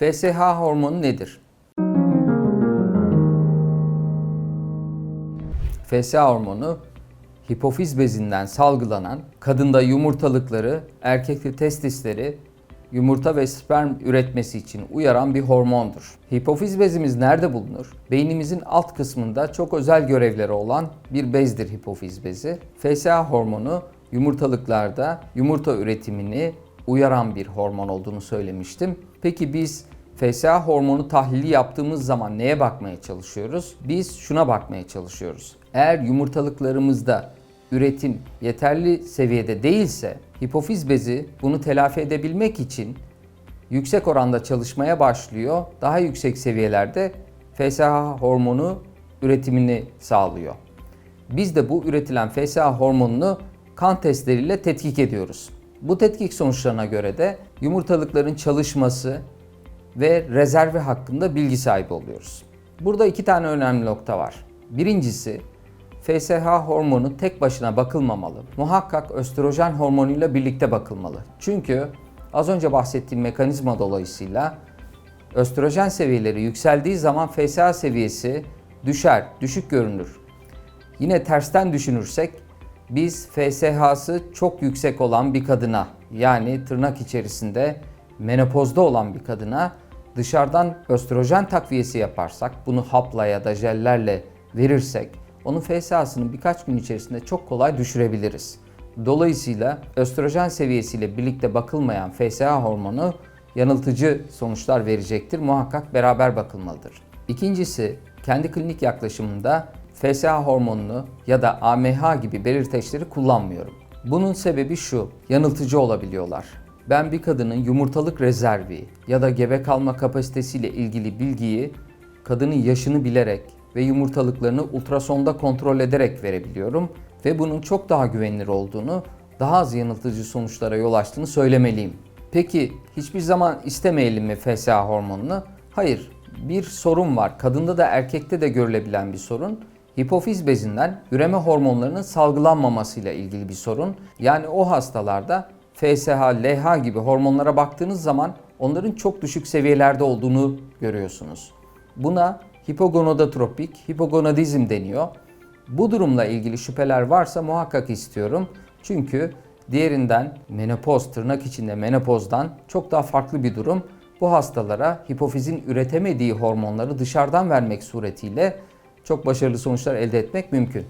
FSH hormonu nedir? FSH hormonu hipofiz bezinden salgılanan kadında yumurtalıkları, erkekte testisleri yumurta ve sperm üretmesi için uyaran bir hormondur. Hipofiz bezimiz nerede bulunur? Beynimizin alt kısmında çok özel görevleri olan bir bezdir hipofiz bezi. FSH hormonu yumurtalıklarda yumurta üretimini uyaran bir hormon olduğunu söylemiştim. Peki biz FSH hormonu tahlili yaptığımız zaman neye bakmaya çalışıyoruz? Biz şuna bakmaya çalışıyoruz. Eğer yumurtalıklarımızda üretim yeterli seviyede değilse hipofiz bezi bunu telafi edebilmek için yüksek oranda çalışmaya başlıyor. Daha yüksek seviyelerde FSH hormonu üretimini sağlıyor. Biz de bu üretilen FSH hormonunu kan testleriyle tetkik ediyoruz. Bu tetkik sonuçlarına göre de yumurtalıkların çalışması ve rezervi hakkında bilgi sahibi oluyoruz. Burada iki tane önemli nokta var. Birincisi FSH hormonu tek başına bakılmamalı. Muhakkak östrojen hormonuyla birlikte bakılmalı. Çünkü az önce bahsettiğim mekanizma dolayısıyla östrojen seviyeleri yükseldiği zaman FSH seviyesi düşer, düşük görünür. Yine tersten düşünürsek biz FSH'sı çok yüksek olan bir kadına yani tırnak içerisinde menopozda olan bir kadına dışarıdan östrojen takviyesi yaparsak bunu hapla ya da jellerle verirsek onun FSH'sını birkaç gün içerisinde çok kolay düşürebiliriz. Dolayısıyla östrojen seviyesiyle birlikte bakılmayan FSH hormonu yanıltıcı sonuçlar verecektir. Muhakkak beraber bakılmalıdır. İkincisi, kendi klinik yaklaşımında FSH hormonunu ya da AMH gibi belirteçleri kullanmıyorum. Bunun sebebi şu, yanıltıcı olabiliyorlar. Ben bir kadının yumurtalık rezervi ya da gebe kalma kapasitesiyle ilgili bilgiyi kadının yaşını bilerek ve yumurtalıklarını ultrasonda kontrol ederek verebiliyorum ve bunun çok daha güvenilir olduğunu, daha az yanıltıcı sonuçlara yol açtığını söylemeliyim. Peki hiçbir zaman istemeyelim mi FSH hormonunu? Hayır. Bir sorun var. Kadında da erkekte de görülebilen bir sorun. Hipofiz bezinden üreme hormonlarının salgılanmamasıyla ilgili bir sorun. Yani o hastalarda FSH, LH gibi hormonlara baktığınız zaman onların çok düşük seviyelerde olduğunu görüyorsunuz. Buna hipogonadotropik, hipogonadizm deniyor. Bu durumla ilgili şüpheler varsa muhakkak istiyorum. Çünkü diğerinden menopoz, tırnak içinde menopozdan çok daha farklı bir durum. Bu hastalara hipofizin üretemediği hormonları dışarıdan vermek suretiyle çok başarılı sonuçlar elde etmek mümkün.